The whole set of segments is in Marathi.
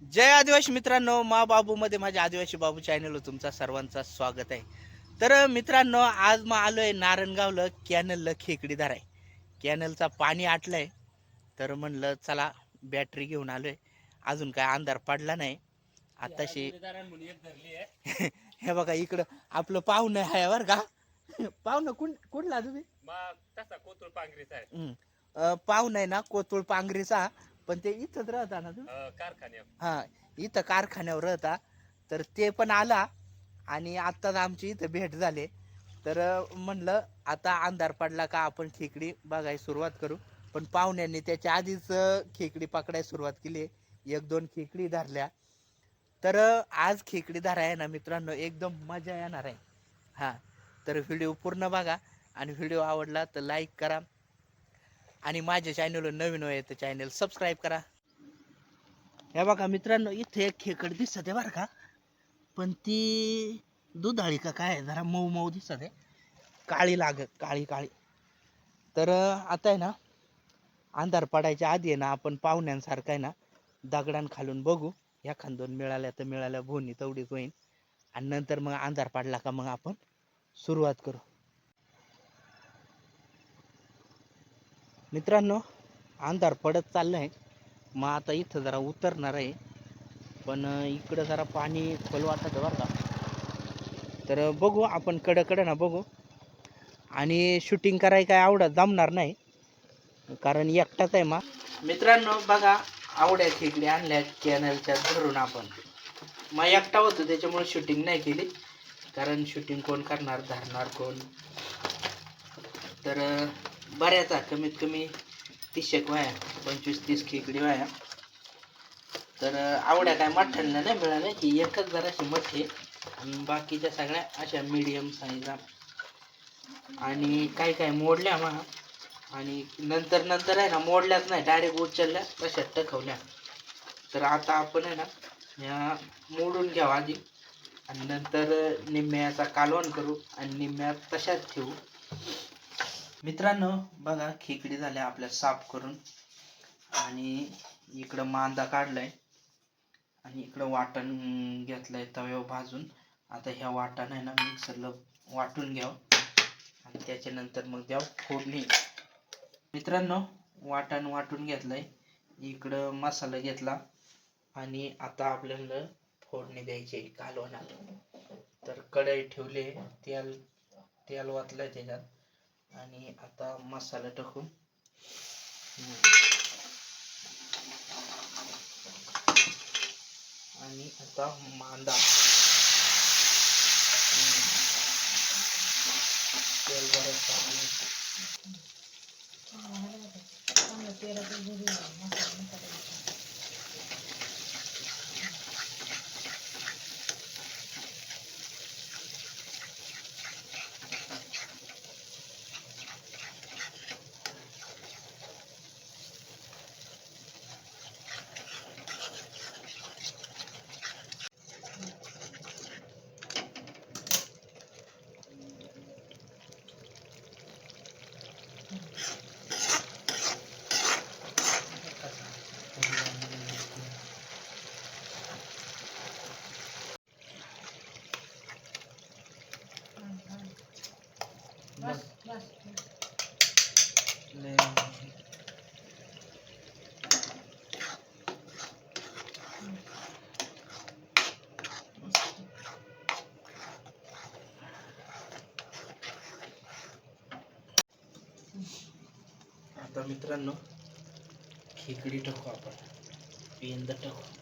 जय आदिवासी मित्रांनो मा बाबू मध्ये माझ्या आदिवासी बाबू चॅनलवर तुमचा सर्वांचा स्वागत आहे. तर मित्रांनो आज मग आलोय नारायणगावला कॅनलला खेकडीदार आहे कॅनलचा पाणी आटलंय. तर म्हणलं चला बॅटरी घेऊन आलोय. अजून काय अंधार पडला नाही. आताशी हे बघा इकडं आपलं पाहुणं आहे बरं का. पाहुणं कुण कुठला तुम्ही? आहे. पाहुणं आहे ना कोतुळ पांगरीचा पण ते इथंच राहता ना तुम्ही? अं, कारखान्यात हा इथं कारखान्यावर होता तर ते पण आला आणि आत्ताच आमची इथं भेट झाली. तर अं, म्हणलं आता अंधार पडला का आपण खेकडी बघायला सुरुवात करू. पण पाहुण्यांनी त्याच्या आधीच अं, खेकडी पकडायला सुरुवात केली. एक दोन खेकडी धरल्या. तर अं, आज खेकडी धरा आहे ना मित्रांनो एकदम मजा येणार आहे. हा तर व्हिडिओ पूर्ण बघा आणि व्हिडिओ आवडला तर लाईक करा. आणि माझ्या चॅनलवर नवीन होय तर चॅनल सबस्क्राईब करा. हे बघा मित्रांनो इथे एक खेकड दिसत आहे बरं का. पण ती दुधाळी का काय आहे? जरा मऊ मऊ दिसत आहे. काळी लागत काळी काळी. तर आता आहे ना अंधार पडायच्या आधी आहे ना आपण पाहुण्यांसारखं आहे ना दगडांखालून बघू. एखाद दोन मिळाल्या तर मिळाल्या भोनी तेवढीच होईल आणि नंतर मग अंधार पाडला का मग आपण सुरुवात करू. मित्रांनो अंधार पडत चाललं आहे मग आता इथं जरा उतरणार आहे. पण इकडं जरा पाणी खोल वाटत बरं का. तर बघू आपण कडं कडं ना बघू. आणि शूटिंग करायला काय आवडत जमणार नाही. कारण एकटाच आहे मा. मित्रांनो बघा आवड्या खेकडे आणल्या कॅनलच्या धरून आपण. मग एकटा होतो त्याच्यामुळे शूटिंग नाही केली. कारण शूटिंग कोण करणार धरणार कोण? तर बऱ्याच कमीत कमी तीसशेक वाया पंचवीस तीस खेकडी वाया तर आवड्या काय मठ्ठ्यांना नाही मिळाल्या की एकच जराशी मठ्ठी आणि बाकीच्या सगळ्या अशा मिडियम साईजा आणि काही काही मोडल्या मग आणि नंतर नंतर आहे ना मोडल्याच नाही डायरेक्ट उचलल्या तशा टकवल्या तर आता आपण आहे ना ह्या मोडून घ्यावं आधी. आणि नंतर निम्म्याचा कालवण करू आणि निम्म्या तशाच ठेवू. मित्रांनो बघा खेकडी झाल्या आपल्या साफ करून. आणि इकडं मांदा काढलाय. आणि इकडं वाटण घेतलंय तव्यावर भाजून. आता ह्या वाटण आहे ना मिक्सरला वाटून घ्यावं. आणि त्याच्यानंतर मग द्याव फोडणी. मित्रांनो वाटण वाटून घेतलंय. इकडं मसाला घेतला. आणि आता आपल्याला फोडणी द्यायची आहे कालवणाला तर कढई ठेवले तेल तेल वाचलंय त्याच्यात. आणि आता मसाला टाकून आणि आता मांदा. हम्म. तेल बरं आता मित्रांनो खेकडी टाकू आपण पेंद टाकू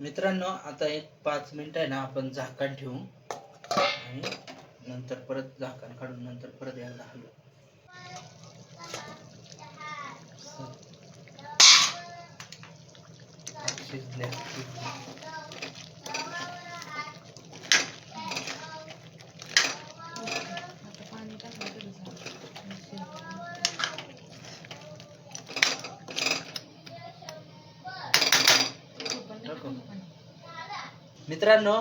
मित्रांनो आता एक पाच मिनिट आहे ना आपण झाकण ठेवू. आणि नंतर परत झाकण काढून नंतर परत एकदा हलवू. शिजल्या शिजल्या. आता पाणी टाकलं तरी चालेल. नको. मित्रांनो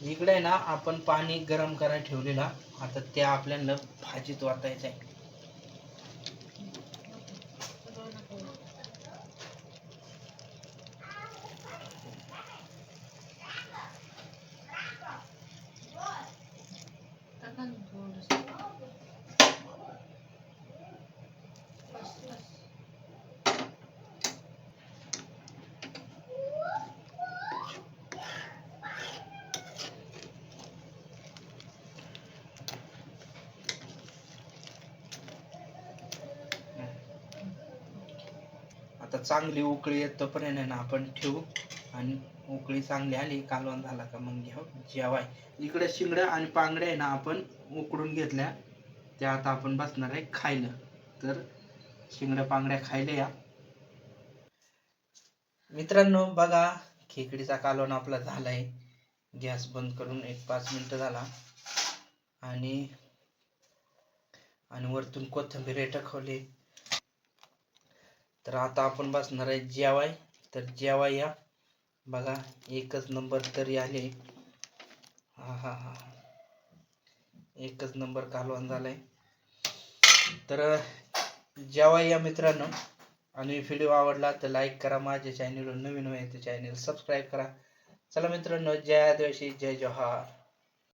इकडे आहे ना आपण पाणी गरम करायला ठेवलेला. आता त्या आपल्याला भाजीत वाटायचं आहे आता चांगली उकळी येतोपर्यंत आहे ना आपण ठेवू. आणि उकळी चांगली आली कालवण झाला का मग घेऊ जेवाय. इकडे शिंगड्या आणि पांगड्या आहे ना आपण उकडून घेतल्या. त्या आता आपण बसणार आहे खायला. तर शिंगड्या पांगड्या खायला या. मित्रांनो बघा खेकडीचा कालवण आपला झालाय. गॅस बंद करून एक पाच मिनिट झाला. आणि आणि वरतून कोथिंबीर टाकवली तर आता आपण बसणार आहे जेवाय. तर जेवाय या. बघा एकच नंबर तरी आले. हा हा हा. एकच नंबर कालवण झालाय. तर जेवाय या मित्रांनो. आणि व्हिडिओ आवडला तर लाईक करा. माझ्या चॅनलवर नवीन आहे तर चॅनल सबस्क्राईब करा. चला मित्रांनो जय आदिवासी जय जोहार.